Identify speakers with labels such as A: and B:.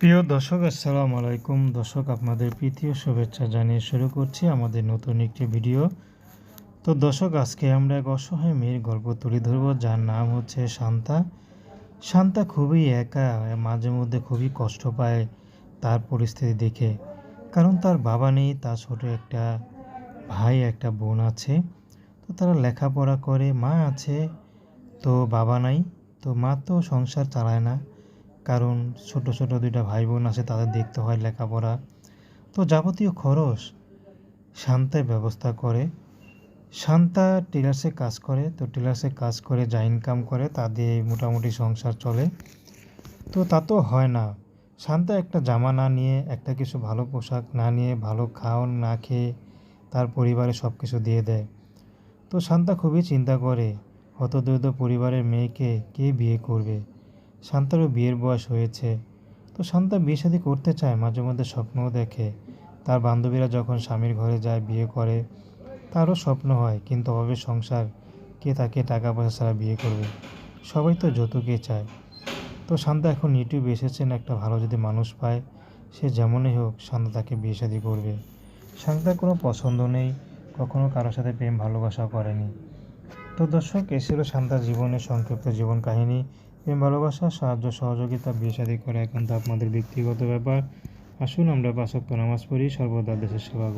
A: প্রিয় দর্শক, আসসালামু আলাইকুম। দর্শক, আপনাদের প্রীতীয় শুভেচ্ছা জানিয়ে শুরু করছি আমাদের নতুন একটি ভিডিও। তো দর্শক, আজকে আমরা এক অসহায় মেয়ের গল্প তুলে ধরব, যার নাম হচ্ছে শান্তা। শান্তা খুবই একা, মাঝে মধ্যে খুবই কষ্ট পায় তার পরিস্থিতি দেখে। কারণ তার বাবা নেই, তার ছোট একটা ভাই, একটা বোন আছে। তো তারা লেখাপড়া করে, মা আছে, তো বাবা নাই। তো মা তো সংসার চালায় না। কারণ ছোট ছোট দুইটা ভাই বোন আছে, তাদের দেখতে হয় লেখাপড়া। তো যাবতীয় খরচ শান্তায় ব্যবস্থা করে, শান্তা টেলার্সে কাজ করে, তো টেলার্সে কাজ করে যা ইনকাম করে, তা দিয়ে মোটামুটি সংসার চলে। তো তা তো হয় না। শান্তা একটা জামা না নিয়ে, একটা কিছু ভালো পোশাক না নিয়ে, ভালো খাওয়ান না খেয়ে তার পরিবারে সব কিছু দিয়ে দেয়। তো শান্তা খুবই চিন্তা করে, হতদরিদ্র পরিবারের মেয়েকে কে বিয়ে করবে? শান্তারও বিয়ের বয়স হয়েছে। তো শান্তা বিয়ে শাদী করতে চায়, মাঝে মধ্যে স্বপ্নও দেখে। তার বান্ধবীরা যখন স্বামীর ঘরে যায় বিয়ে করে, তারও স্বপ্ন হয়, কিন্তু অভাবে সংসার, কে তাকে টাকা পয়সা ছাড়া বিয়ে করবে? সবাই তো যৌতুকে চায়। তো শান্তা এখন ইউটিউবে এসেছেন একটা ভালো যদি মানুষ পায়, সে যেমনই হোক শান্তা তাকে বিয়ে শাদী করবে। শান্তার কোনো পছন্দ নেই, কখনো কারোর সাথে প্রেম ভালোবাসা করেনি। তো দর্শক এসেছিল শান্তার জীবনের সংক্ষিপ্ত জীবন কাহিনী। প্রেম ভালোবাসা, সাহায্য, সহযোগিতা, বিয়ে শাদী করা তো আপনাদের ব্যক্তিগত ব্যাপার। আসুন আমরা বাসক্ত নামাজ পড়ি, সর্বদা দেশের সেবা করি।